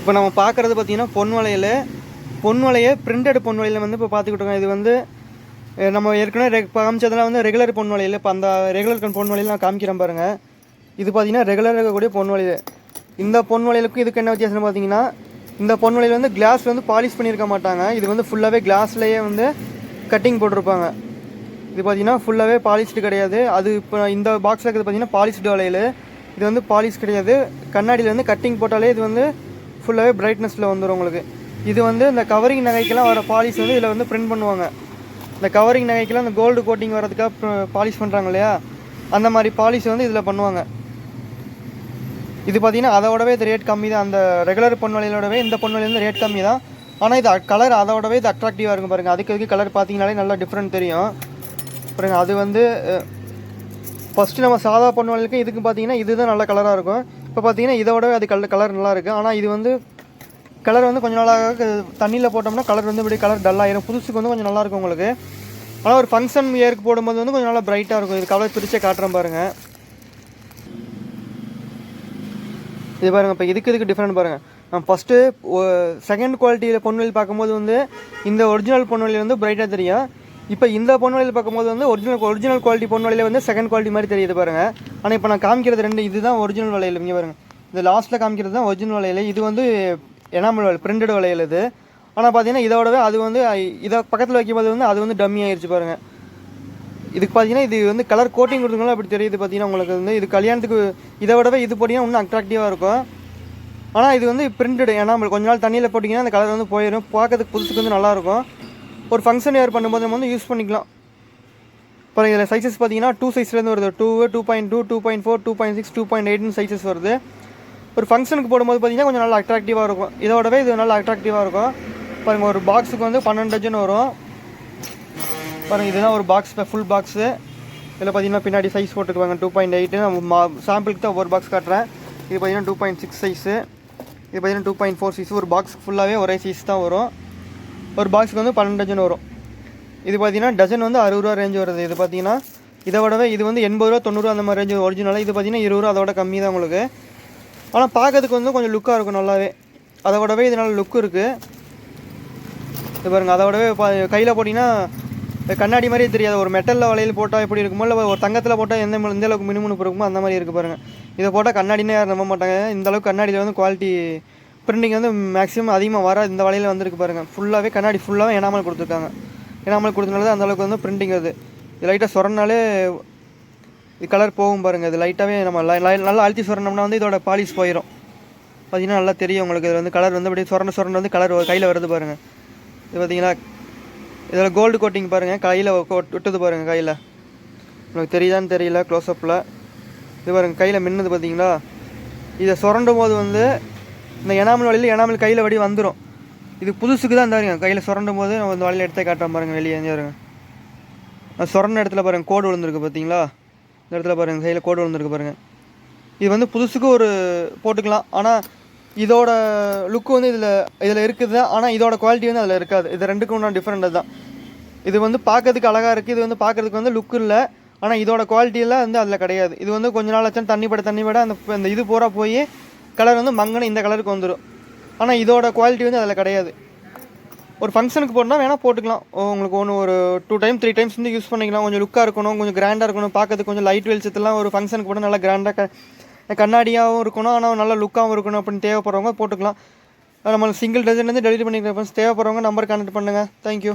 இப்போ நம்ம பார்க்குறது பார்த்தீங்கன்னா பொன் வளையல். பொன் வளைய பிரிண்டட் பொன் வளையல் வந்து இப்போ பார்த்துக்கிட்டோங்க இது வந்து நம்ம ஏற்கனவே ரெக் காமிச்சதெல்லாம் வந்து ரெகுலர் பொன் வளையல். இப்போ அந்த ரெகுலர் பொன் வளையல் நான் காமிக்கிறேன் பாருங்கள் இது பார்த்தீங்கன்னா ரெகுலர் இருக்கக்கூடிய பொன் வளையல். இந்த பொன் வளையலுக்கும் இதுக்கு என்ன வித்தியாசம் பார்த்தீங்கன்னா இந்த பொன் வளையல் வந்து கிளாஸ் வந்து பாலிஷ் பண்ணியிருக்க மாட்டாங்க. இது வந்து ஃபுல்லாகவே கிளாஸ்லேயே வந்து கட்டிங் போட்டிருப்பாங்க. இது பார்த்தீங்கன்னா ஃபுல்லாகவே பாலிஷ்டு கிடையாது. அது இப்போ இந்த பாக்ஸில் இருக்கிறது பார்த்தீங்கன்னா பாலிஷ்டு வளையல். இது வந்து பாலிஷ் கிடையாது. கண்ணாடியில் வந்து கட்டிங் போட்டாலே இது வந்து ஃபுல்லாகவே பிரைட்னஸில் வந்துடும் உங்களுக்கு. இது வந்து இந்த கவரிங் நகைக்கெல்லாம் வர பாலிஷ் வந்து இதில் வந்து பிரிண்ட் பண்ணுவாங்க. இந்த கவரிங் நகைக்கெல்லாம் இந்த கோல்டு கோட்டிங் வரதுக்காக பாலிஷ் பண்ணுறாங்க இல்லையா? அந்த மாதிரி பாலிஷ் வந்து இதில் பண்ணுவாங்க. இது பார்த்திங்கன்னா அதோடவே இது ரேட் கம்மி தான் அந்த ரெகுலர் பொன்வலையிலோடவே இந்த பொன்வலையில் இருந்து ரேட் கம்மி தான் ஆனால் இது கலர் அதோடவே இது அட்ராக்டிவாக இருக்கும் பாருங்கள் அதுக்கு இதுக்கு கலர் பார்த்தீங்கனாலே நல்லா டிஃப்ரெண்ட் தெரியும். பாருங்கள் அது வந்து ஃபஸ்ட்டு நம்ம சாதா பொன்வலைக்கு இதுக்கு பார்த்தீங்கன்னா இதுதான் நல்ல கலராக இருக்கும். இப்போ பார்த்தீங்கன்னா இதோட அது கலர் கலர் நல்லா இருக்குது ஆனால் இது வந்து கலர் வந்து கொஞ்சம் நாளாக தண்ணியில் போட்டோம்னா கலர் வந்து இப்படி கலர் டல்லாகிடும் புதுசுக்கு வந்து கொஞ்சம் நல்லாயிருக்கும் உங்களுக்கு. ஆனால் ஒரு ஃபங்க்ஷன் இயருக்கு போடும்போது வந்து கொஞ்சம் நல்லா பிரைட்டாக இருக்கும். இது கலர் பிரிச்சே காட்டுறேன் பாருங்கள் இது பாருங்கள் இப்போ இதுக்கு இதுக்கு டிஃப்ரெண்ட் பாருங்கள் நான் ஃபஸ்ட்டு செகண்ட் குவாலிட்டியில் பொன்வெளி பார்க்கும்போது வந்து இந்த ஒரிஜினல் பொன்வெளி வந்து பிரைட்டாக தெரியும். இப்போ இந்த பொன் வலையில் பார்க்கும்போது வந்து ஒரிஜினல் ஒரிஜினல் குவாலிட்டி பொன் வலையில் வந்து செகண்ட் குவாலிட்டி மாதிரி தெரியுது பாருங்கள் ஆனால் இப்போ நான் காமிக்கிறது ரெண்டு இதுதான் ஒரிஜினல் வலையில் இங்கே பாருங்கள் இந்த லாஸ்ட்டில் காமிக்கிறது தான் ஒரிஜினல் வலையில் இது வந்து எனாமல் வலை பிரிண்டட் வளையல் இது. ஆனால் பார்த்தீங்கன்னா இதோடவே அது வந்து இதை பக்கத்தில் வைக்கும்போது வந்து அது வந்து டம்மி ஆயிடுச்சு பாருங்கள் இதுக்கு பார்த்தீங்கன்னா இது வந்து கலர் கோட்டிங் கொடுத்தவங்களும் அப்படி தெரியுது பார்த்தீங்கன்னா உங்களுக்கு வந்து. இது கல்யாணத்துக்கு இதை விடவே இது போட்டிங்கன்னா இன்னும் அட்ராக்டிவாக இருக்கும். ஆனால் இது வந்து பிரிண்டட் ஏன்னா கொஞ்ச நாள் தண்ணியில் போட்டிங்கன்னா அந்த கலர் வந்து போயிடும் பார்க்கறதுக்கு புதுசுக்கு வந்து நல்லாயிருக்கும் ஒரு ஃபங்க்ஷன் ஏர் பண்ணும்போது நம்ம வந்து யூஸ் பண்ணிக்கலாம். இப்போ இதில் சைஸஸ் பார்த்தீங்கன்னா டூ சைஸ்லேருந்து வருது. Two two point two two point four two point six two point எயிட்னு sizes வருது. ஒரு ஃபங்க்ஷனுக்கு போடும்போது பார்த்தீங்கன்னா கொஞ்சம் நல்லா அட்ராக்டிவாக இருக்கும். இதோடவே இது நல்லா அட்ராக்டிவாக இருக்கும். பாருங்கள் ஒரு பாக்ஸுக்கு வந்து பன்னெண்டு டஜன் வரும். பாருங்கள் இதுதான் ஒரு பாக்ஸ் ஃபுல் பாக்ஸு இதில் பார்த்தீங்கன்னா பின்னாடி சைஸ் போட்டுக்குவாங்க. டூ பாயிண்ட் எயிட்டு நம்ம சாம்பிளுக்கு தான் ஒரு பாக்ஸ் காட்டுறேன். இது பார்த்தீங்கன்னா டூ பாயிண்ட் சிக்ஸ் சைஸு இது பார்த்தீங்கன்னா டூ பாயிண்ட் ஃபோர் சைஸ் ஒரு பாக்ஸ் ஃபுல்லாகவே ஒரே சைஸ் தான் வரும். ஒரு பாக்ஸுக்கு வந்து பன்னெண்டு டஜன் வரும். இது பார்த்தீங்கன்னா டஜன் வந்து அறுபது ரூபா ரேஞ்ச் வருது. இது பார்த்தீங்கன்னா இதை விடவே இது வந்து எண்பது ரூபா தொண்ணூறுவா அந்த மாதிரி ரேஞ்ச் ஒரிஜினலாக இது பார்த்தீங்கன்னா இருபது ரூபா அதோட கம்மி தான் உங்களுக்கு. ஆனால் பார்க்கறதுக்கு வந்து கொஞ்சம் லுக்காக இருக்கும் நல்லாவே. அதை விடவே இது லுக்கு இருக்குது இது பாருங்கள் அதை விடவே கையில் போட்டிங்கன்னா கண்ணாடி மாதிரி தெரியாது. ஒரு மெட்டலில் வளையல் போட்டால் எப்படி இருக்குமோ இல்லை ஒரு தங்கத்தில் போட்டால் எந்த எந்த அளவுக்கு மினுமுணுப்பு இருக்குமோ அந்த மாதிரி இருக்குது பாருங்கள் இதை போட்டால் கண்ணாடினே யாரும் நம்ப மாட்டாங்க. இந்த அளவுக்கு கண்ணாடியில் வந்து குவாலிட்டி பிரிண்டிங் வந்து மேக்ஸிமம் அதிகமாக வராது. இந்த வலையில் வந்திருக்கு பாருங்கள் ஃபுல்லாகவே கண்ணாடி ஃபுல்லாகவே எனாமல் கொடுத்துருக்காங்க. எனாமல் கொடுத்தனால தான் அந்த அளவுக்கு வந்து பிரிண்டிங் வருது இது லைட்டாக சொரனாலே இது கலர் போகும் பாருங்கள் இது லைட்டாகவே நம்ம லை- நல்லா அழுத்தி சொரணும்னா வந்து இதோட பாலிஷ் போயிடும் பார்த்தீங்கன்னா நல்லா தெரியும் உங்களுக்கு. இது வந்து கலர் வந்து அப்படியே சொரண சொரண வந்து கலர் கையில் வருது பாருங்கள் இது பார்த்தீங்களா இதில் கோல்டு கோட்டிங் பாருங்கள் கையில் விட்டுது பாருங்கள் கையில். உங்களுக்கு தெரியுதான்னு தெரியல. க்ளோஸ்அப்பில் இது பாருங்கள் கையில் மின்னுது பார்த்தீங்களா இதை சுரண்டும் போது வந்து இந்த எனாமல் வலையில் எனாமல் கையில் வடி வந்துடும் இது புதுசுக்கு தான் இருந்தாருங்க கையில் சுரண்டும் போது நம்ம இந்த வழியில் எடுத்தே காட்டுறோம் பாருங்கள் வெளியே எங்கே நான் சுரண்ட இடத்துல பாருங்கள் கோடு விழுந்திருக்கு பார்த்தீங்களா இந்த இடத்துல பாருங்கள் கையில் கோடு விழுந்திருக்கு பாருங்கள் இது வந்து புதுசுக்கு ஒரு போட்டுக்கலாம். ஆனால் இதோட லுக்கு வந்து இதில் இதில் இருக்குது தான். ஆனால் இதோட குவாலிட்டி வந்து அதில் இருக்காது. இது ரெண்டுக்கும் ஒன்றும் டிஃப்ரெண்ட் தான் இது வந்து பார்க்கறதுக்கு அழகாக இருக்குது இது வந்து பார்க்கறதுக்கு வந்து லுக் இல்லை. ஆனால் இதோட குவாலிட்டியெல்லாம் வந்து அதில் கிடையாது. இது வந்து கொஞ்ச நாள் ஆச்சும் தண்ணி பட தண்ணி பட அந்த அந்த இது பூரா போய் கலர் வந்து மங்கன இந்த கலருக்கு வந்துடும் ஆனால் இதோட குவாலிட்டி வந்து அதில் கிடையாது. ஒரு ஃபங்க்ஷனுக்கு போனால் வேணால் போட்டுக்கலாம். உங்களுக்கு ஒன்று ஒரு டூ டைம் த்ரீ டைம்ஸ் வந்து யூஸ் பண்ணிக்கலாம். கொஞ்சம் லுக்காக இருக்கணும் கொஞ்சம் கிராண்டாக இருக்கணும் பார்க்கறதுக்கு கொஞ்சம் லைட் வெளிச்சத்தெல்லாம் ஒரு ஃபங்க்ஷனுக்கு போட நல்லா கிராண்டாக கண்ணாடியாகவும் இருக்கணும். ஆனால் நல்ல லுக்காகவும் இருக்கணும் அப்படின்னு தேவைப்படுறவங்க போட்டுக்கலாம். நம்ம சிங்கிள் டஜன் வந்து டெலிவரி பண்ணிக்கிறேன் தேவைப்படுறவங்க நம்பர் கான்டெக்ட் பண்ணுங்கள் தேங்க்யூ